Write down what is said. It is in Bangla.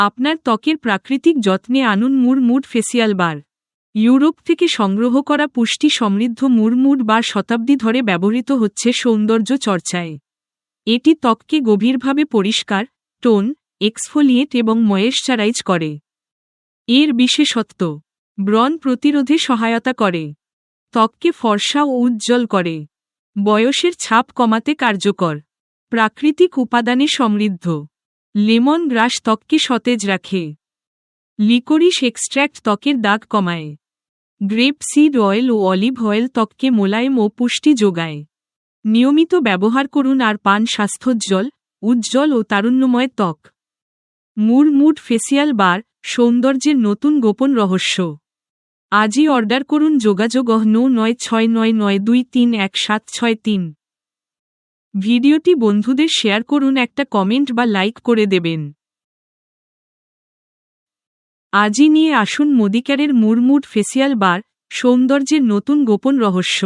আপনার ত্বকের প্রাকৃতিক যত্নে আনুন মুড়মুড ফেসিয়াল বার। ইউরোপ থেকে সংগ্রহ করা পুষ্টি সমৃদ্ধ মুড়মুড বার শতাব্দী ধরে ব্যবহৃত হচ্ছে সৌন্দর্য চর্চায়। এটি ত্বককে গভীরভাবে পরিষ্কার, টোন, এক্সফোলিয়েট এবং ময়েশ্চারাইজ করে। এর বিশেষত্ব, ব্রণ প্রতিরোধে সহায়তা করে। ত্বককে ফর্সা ও উজ্জ্বল করে। বয়সের ছাপ কমাতে কার্যকর। প্রাকৃতিক উপাদানে সমৃদ্ধ। লেমন গ্রাস ত্বককে সতেজ রাখে। লিকোরিশ এক্সট্র্যাক্ট ত্বকের দাগ কমায়। গ্রেপ সিড অয়েল ও অলিভ অয়েল ত্বককে মোলায়েম ও পুষ্টি যোগায়। নিয়মিত ব্যবহার করুন আর পান স্বাস্থ্যোজ্জ্বল উজ্জ্বল ও তারুণ্যময় ত্বক। মুড মুড ফেসিয়াল বার সৌন্দর্যের নতুন গোপন রহস্য। আজই অর্ডার করুন যোগাযোগ নৌ নয় ছয় নয় নয় দুই তিন এক সাত ছয় তিন। ভিডিওটি বন্ধুদের শেয়ার করুন, একটা কমেন্ট বা লাইক করে দেবেন। আজই নিয়ে আসুন মোদিকারের মুরমুট ফেসিয়াল বার, সৌন্দর্যের নতুন গোপন রহস্য।